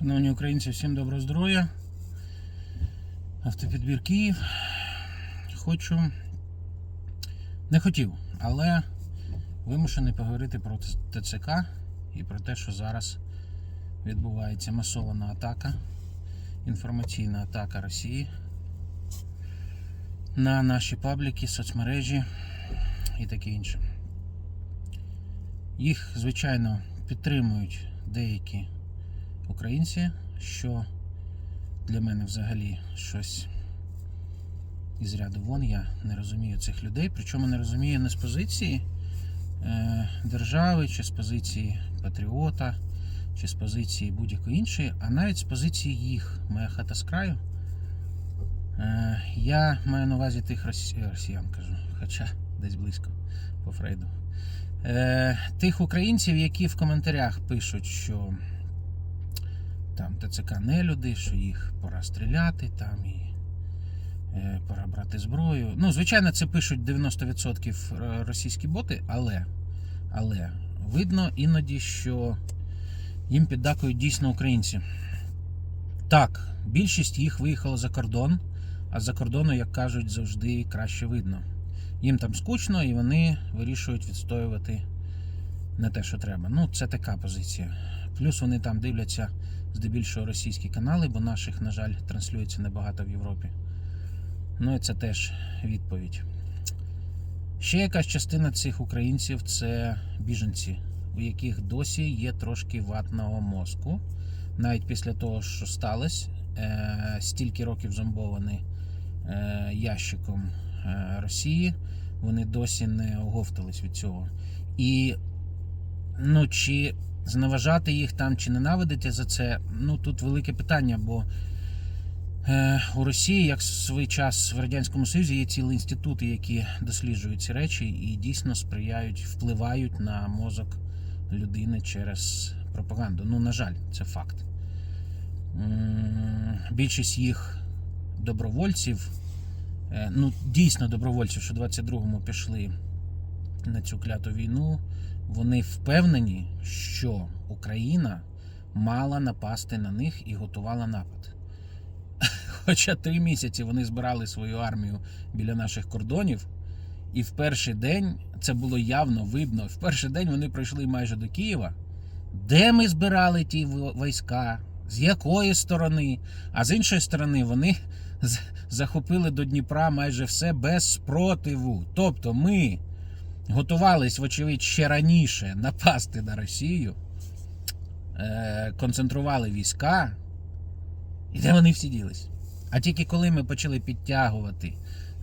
Шановні українці, всім доброго здоров'я. Автопідбір Київ. Хочу. Не хотів, але вимушений поговорити про ТЦК і про те, що зараз відбувається масована атака, інформаційна атака Росії на наші пабліки, соцмережі і таке інше. Їх, звичайно, підтримують деякі українці, що для мене взагалі щось із ряду вон. Я не розумію цих людей. Причому не розумію не з позиції е, держави, чи з позиції патріота, чи з позиції будь-якої іншої, а навіть з позиції їх. Моя хата з краю. Е, я маю на увазі тих росіян, кажу, хоча десь близько по Фрейду. Е, тих українців, які в коментарях пишуть, що там ТЦК не люди, що їх пора стріляти там і е, пора брати зброю. Ну, звичайно, це пишуть 90% російські боти, але, але видно іноді, що їм піддакують дійсно українці. Так, більшість їх виїхала за кордон, а за кордону, як кажуть, завжди краще видно. Їм там скучно і вони вирішують відстоювати не те, що треба. Ну, це така позиція. Плюс вони там дивляться здебільшого російські канали, бо наших, на жаль, транслюється небагато в Європі. Ну і це теж відповідь. Ще якась частина цих українців це біженці, у яких досі є трошки ватного мозку. Навіть після того, що сталося, е, стільки років зомбовані е, ящиком е, Росії, вони досі не оговтались від цього. І ну, чи зневажати їх там, чи ненавидити за це, ну тут велике питання, бо е, у Росії, як в свій час в Радянському Союзі, є цілі інститути, які досліджують ці речі і дійсно сприяють, впливають на мозок людини через пропаганду. Ну, на жаль, це факт. Більшість їх добровольців, е, ну дійсно добровольців, що в 22-му пішли на цю кляту війну, вони впевнені, що Україна мала напасти на них і готувала напад. Хоча три місяці вони збирали свою армію біля наших кордонів, і в перший день це було явно видно. В перший день вони прийшли майже до Києва. Де ми збирали ті війська? З якої сторони? А з іншої сторони, вони захопили до Дніпра майже все без спротиву. Тобто ми готувались, вочевидь, ще раніше напасти на Росію, е, концентрували війська, і де вони всі ділись? А тільки коли ми почали підтягувати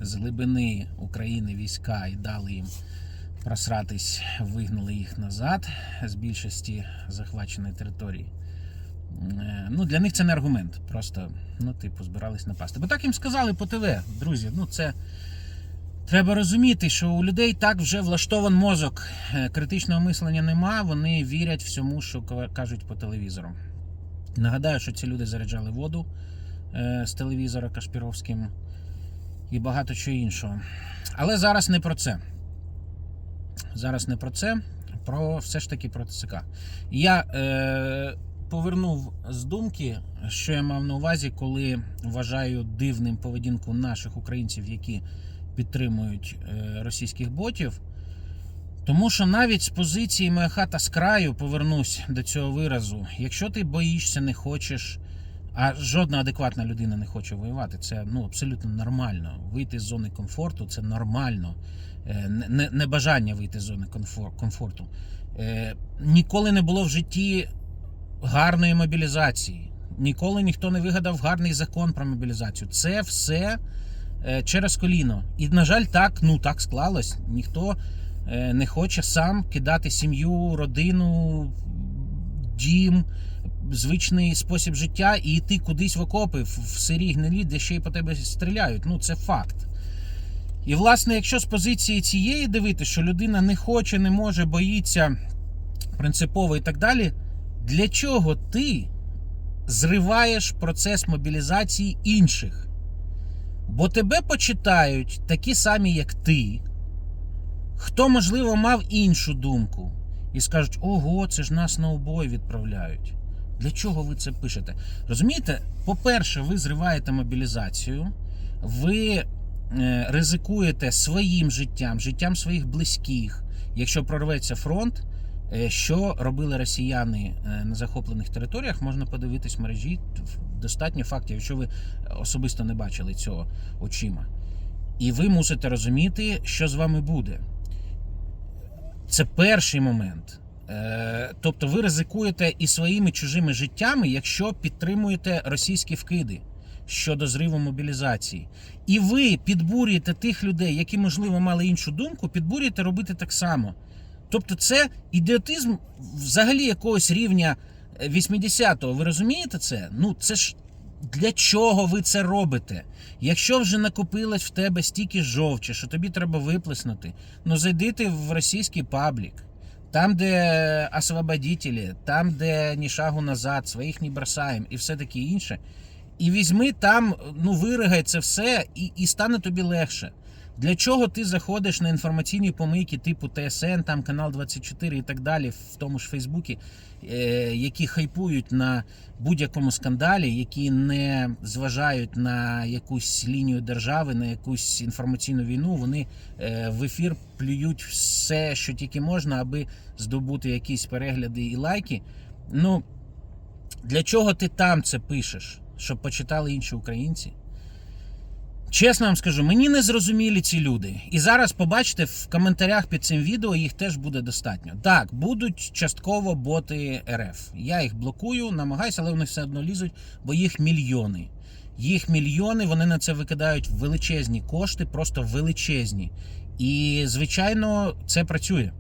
з глибини України війська і дали їм просратись, вигнали їх назад з більшості захваченої території. е, Ну, для них це не аргумент. Просто, ну, типу, збирались напасти. Бо так їм сказали по ТВ, друзі. Ну, це Треба розуміти, що у людей так вже влаштован мозок. Е, Критичного мислення нема, вони вірять всьому, що кажуть по телевізору. Нагадаю, що ці люди заряджали воду е, з телевізора Кашпіровським і багато чого іншого. Але зараз не про це. Зараз не про це, про все ж таки про ТЦК. Я е, повернув з думки, що я мав на увазі, коли вважаю дивним поведінку наших українців, які підтримують е, російських ботів. Тому що навіть з позиції моя хата з краю повернусь до цього виразу. Якщо ти боїшся, не хочеш, а жодна адекватна людина не хоче воювати, це ну, абсолютно нормально. Вийти з зони комфорту це нормально. Е, не- Небажання вийти з зони комфорту. Е, Ніколи не було в житті гарної мобілізації. Ніколи ніхто не вигадав гарний закон про мобілізацію. Це все через коліно. І, на жаль, так, ну так склалось. Ніхто е, не хоче сам кидати сім'ю, родину, дім, звичний спосіб життя і йти кудись в окопи, в сирій гнилі, де ще й по тебе стріляють. Ну, це факт. І, власне, якщо з позиції цієї дивитися, що людина не хоче, не може, боїться принципово і так далі, для чого ти зриваєш процес мобілізації інших? Бо тебе почитають такі самі, як ти, хто, можливо, мав іншу думку, і скажуть: ого, це ж нас на убой відправляють. Для чого ви це пишете? Розумієте, по-перше, ви зриваєте мобілізацію, ви е, ризикуєте своїм життям, життям своїх близьких. Якщо прорветься фронт, що робили росіяни е, на захоплених територіях, можна подивитись в мережі. Достатньо фактів, якщо ви особисто не бачили цього очима. І ви мусите розуміти, що з вами буде. Це перший момент. Е, Тобто ви ризикуєте і своїми чужими життями, якщо підтримуєте російські вкиди щодо зриву мобілізації. І ви підбурюєте тих людей, які, можливо, мали іншу думку, підбурюєте робити так само. Тобто, це ідіотизм взагалі якогось рівня 80-го. Ви розумієте це? Ну, це ж для чого ви це робите? Якщо вже накопилось в тебе стільки жовчі, що тобі треба виплеснути, ну зайди ти в російський паблік. Там, де освободителі, там, де ні шагу назад, своїх не бросаємо і все таке інше. І візьми там, ну виригай це все, і, і стане тобі легше. Для чого ти заходиш на інформаційні помийки типу ТСН, там канал 24 і так далі, в тому ж Фейсбуці, е, які хайпують на будь-якому скандалі, які не зважають на якусь лінію держави, на якусь інформаційну війну, вони е, в ефір плюють все, що тільки можна, аби здобути якісь перегляди і лайки. Ну для чого ти там це пишеш? Щоб почитали інші українці? Чесно вам скажу, мені не зрозумілі ці люди. І зараз побачите в коментарях під цим відео їх теж буде достатньо. Так, будуть частково боти РФ. Я їх блокую, намагаюся, але вони все одно лізуть, бо їх мільйони. Їх мільйони, вони на це викидають величезні кошти, просто величезні. І, звичайно, це працює.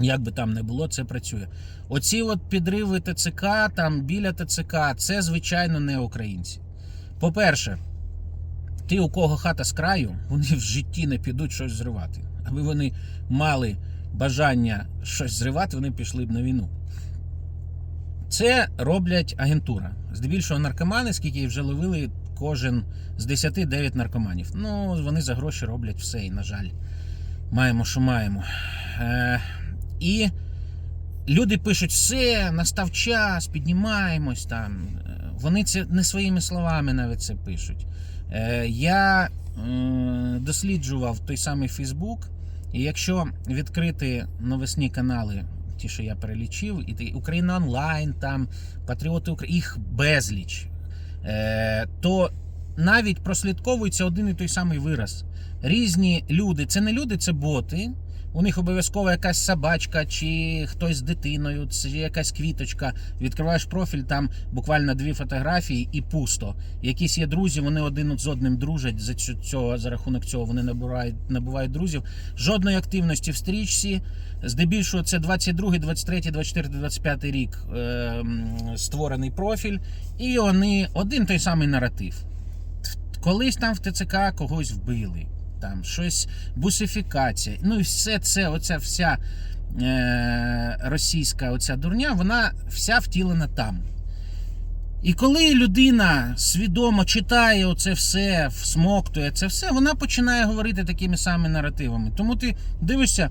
Як би там не було, це працює. Оці от підриви ТЦК, там біля ТЦК, це, звичайно, не українці. По-перше, ті, у кого хата з краю, вони в житті не підуть щось зривати. Аби вони мали бажання щось зривати, вони пішли б на війну. Це роблять агентура. Здебільшого наркомани, скільки вже ловили, кожен з 10 9 наркоманів. Ну, вони за гроші роблять все, і, на жаль, маємо, що маємо. Е, і люди пишуть, все, настав час, піднімаємось там. Е, Вони це не своїми словами навіть це пишуть. Е, Я досліджував той самий Фейсбук, і якщо відкрити новосні канали, ті, що я перелічив, і Україна онлайн, там Патріоти України, їх безліч, е, то навіть прослідковується один і той самий вираз. Різні люди, це не люди, це боти. У них обов'язково якась собачка, чи хтось з дитиною, чи якась квіточка. Відкриваєш профіль, там буквально дві фотографії і пусто. Якісь є друзі, вони один з одним дружать. За цього за рахунок цього вони набирають, набувають друзів. Жодної активності в стрічці. Здебільшого це 22, 23, 24, 25 рік е, створений профіль, і вони один той самий наратив. Колись там в ТЦК когось вбили, там щось бусифікація. Ну і все це, оця вся е, російська оця дурня, вона вся втілена там. І коли людина свідомо читає оце все, всмоктує це все, вона починає говорити такими самими наративами. Тому ти дивишся,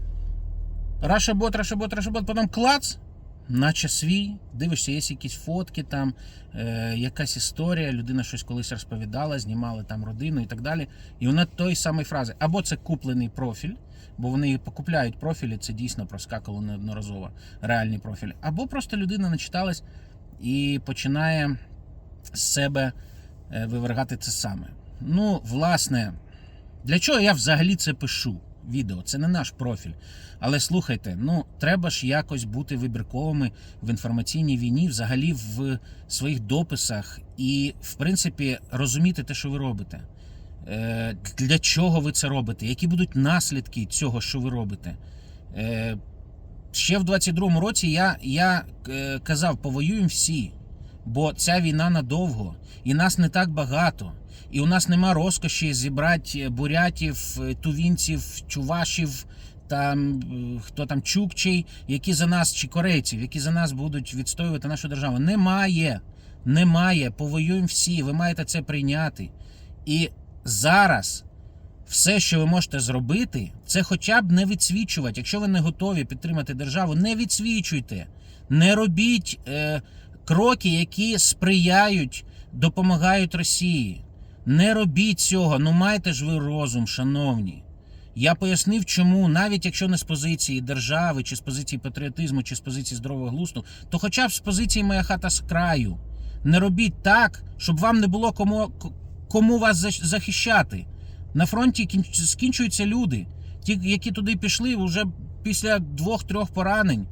Рашабот, Рашабот, Рашабот, потім клац, наче свій, дивишся, є якісь фотки, там, е, якась історія, людина щось колись розповідала, знімали там родину і так далі. І вона той самий фрази. Або це куплений профіль, бо вони покупляють профілі, це дійсно проскакало неодноразово реальні профілі. Або просто людина начиталась і починає з себе е, вивергати це саме. Ну, власне, для чого я взагалі це пишу? Відео, це не наш профіль. Але слухайте, ну треба ж якось бути вибірковими в інформаційній війні, взагалі в своїх дописах, і, в принципі, розуміти те, що ви робите. Е, Для чого ви це робите? Які будуть наслідки цього, що ви робите? Е, Ще в 22-му році я, я е, казав, повоюємо всі, бо ця війна надовго, і нас не так багато. І у нас нема розкоші зібрати бурятів, е, тувінців, чувашів, там е, хто там чукчей, які за нас, чи корейців, які за нас будуть відстоювати нашу державу. Немає. Немає. Повоюємо всі. Ви маєте це прийняти. І зараз все, що ви можете зробити, це хоча б не відсвічувати. Якщо ви не готові підтримати державу, не відсвічуйте. Не робіть е, кроки, які сприяють, допомагають Росії. Не робіть цього, ну майте ж ви розум, шановні. Я пояснив, чому, навіть якщо не з позиції держави, чи з позиції патріотизму, чи з позиції здорового глузду, то хоча б з позиції моя хата з краю. Не робіть так, щоб вам не було кому, кому вас захищати. На фронті скінчуються люди. Ті, які туди пішли, вже після двох-трьох поранень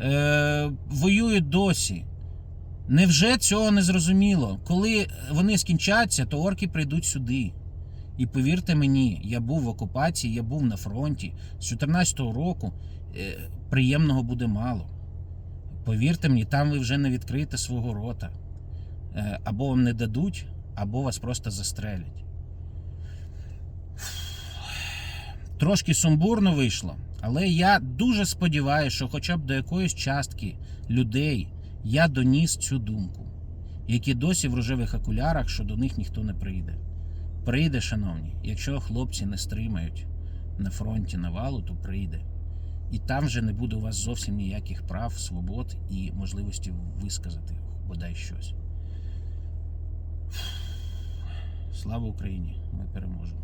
е, воюють досі. Невже цього не зрозуміло? Коли вони скінчаться, то орки прийдуть сюди. І повірте мені, я був в окупації, я був на фронті. З 14-го року е, приємного буде мало. Повірте мені, там ви вже не відкриєте свого рота. Е, або вам не дадуть, або вас просто застрелять. Трошки сумбурно вийшло, але я дуже сподіваюся, що хоча б до якоїсь частки людей я доніс цю думку, які досі в рожевих окулярах, що до них ніхто не прийде. Прийде, шановні, якщо хлопці не стримають на фронті навалу, то прийде. І там вже не буде у вас зовсім ніяких прав, свобод і можливості висказати бодай щось. Слава Україні! Ми переможемо.